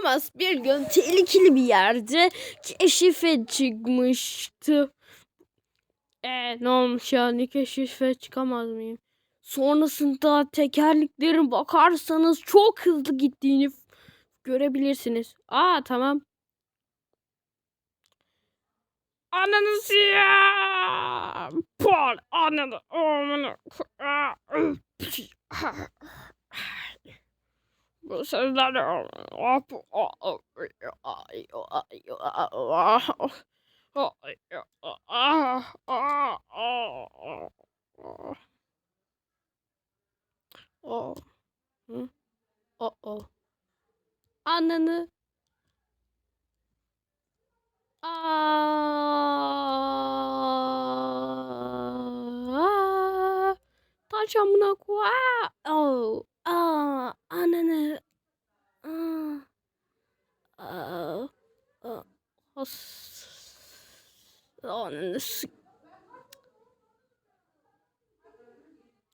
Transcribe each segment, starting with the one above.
Thomas bir gün tehlikeli bir yerde keşife çıkmıştı. E ne olmuş yani keşife çıkamaz mıyım? Sonrasında tekerleklerin bakarsanız çok hızlı gittiğini görebilirsiniz. Aa tamam. Ananı ya. Paul ananı. 三十八我儿哇不哦哦唉哟唉哟啊哇哦啊啊哦哦哦哦嗯哦哦。啊那那。啊啊大家不能挂哦。Ananı sık.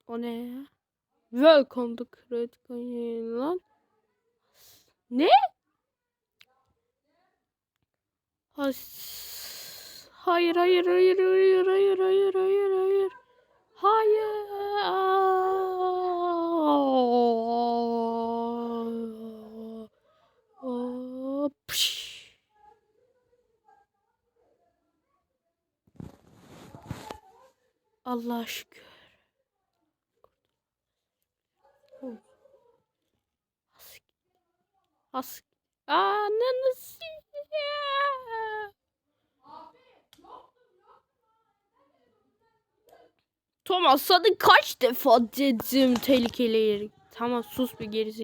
O ne ya? Welcome to Credit Union lan. Ne? Has. Hayır hayır hayır hayır hayır hayır hayır hayır. Hayır. Pış. Allah şükür. Has. Has. Ananı. Thomas sana kaç defa dedim tehlikeli yeri. Tamam sus bir gerisi.